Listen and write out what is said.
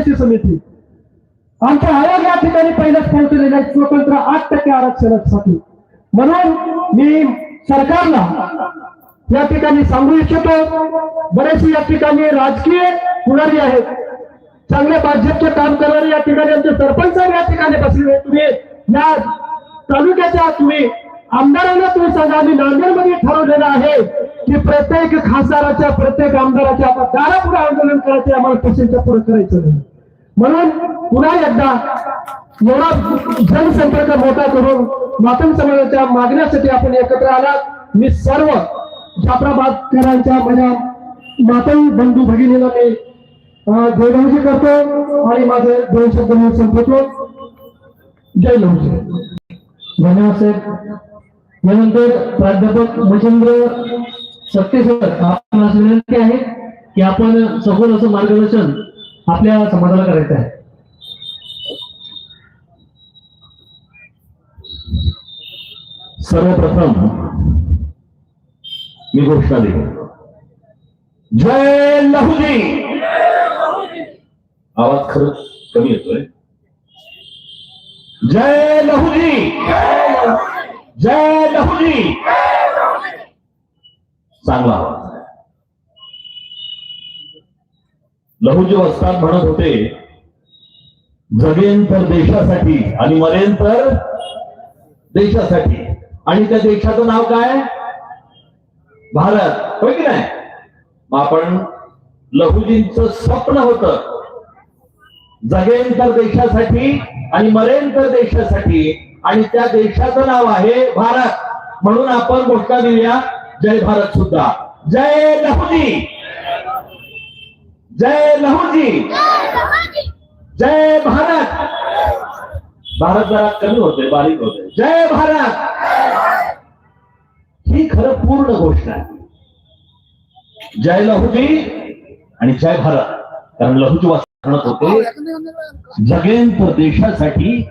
चौकशी समिती. आमचा आयोग या ठिकाणी पहिलेच पोहोचलेला आहे स्वतंत्र आठ टक्के आरक्षणासाठी. म्हणून मी सरकारला या ठिकाणी सांगू इच्छितो बरेचसे या ठिकाणी राजकीय पुढारी आहेत. चांगले भाजपचे काम करणारे या ठिकाणी आमचे सरपंच या ठिकाणी बसले आहेत. तुम्ही या तालुक्याच्या तुम्ही आमदारांना तुम्ही सांगा आम्ही नांदेडमध्ये ठरवलेलं आहे की प्रत्येक खासदाराच्या प्रत्येक आमदाराच्या आता दारापुढे आंदोलन करायचं आम्हाला पेशंटच्या पुढे करायचं नाही. म्हणून पुन्हा एकदा एवढा जनसंपर्क मोठा करून मातंग समाजाच्या मागण्यासाठी आपण एकत्र आलात. मी सर्व जाफराबादकरांच्या माझ्या मातंग बंधू भगिनीला मी अं, करतो आणि माझे दोन शब्द मी संपवतो. जय लवजी धन्यवाद साहेब. यानंतर प्राध्यापक महेंद्र सक्ते आपण असं विनंती आहे की आपण सखोल असं मार्गदर्शन आपल्या समाजाला करायचं आहे सर्वप्रथम मी घोषणा देतो जय लहुजी आवाज़ खरंच कमी येतोय जय लहुजी जय लहुजी चांगला आवाज़। लहुजी वस्ताद म्हणत होते जगेन तर देशासाठी आणि मरेन तर देशासाठी. आणि त्या देशाचं नाव काय? भारत. होय की नाही? मग आपण लहुजींचं स्वप्न होत. जगेन तर देशासाठी आणि मरेन तर देशासाठी. आणि त्या देशाचं नाव आहे भारत. म्हणून आपण घोषणा देऊया. जय भारत सुद्धा. जय लहुजी. जय लहुजी। जय भारत। भारत जरा कमी होते बारीक होते जय भारत। ही खरं पूर्ण घोषणा आहे. जय लहुजी आणि जय भारत. कारण लहुजी वाचत म्हणत होते. जगेन तर देशासाठी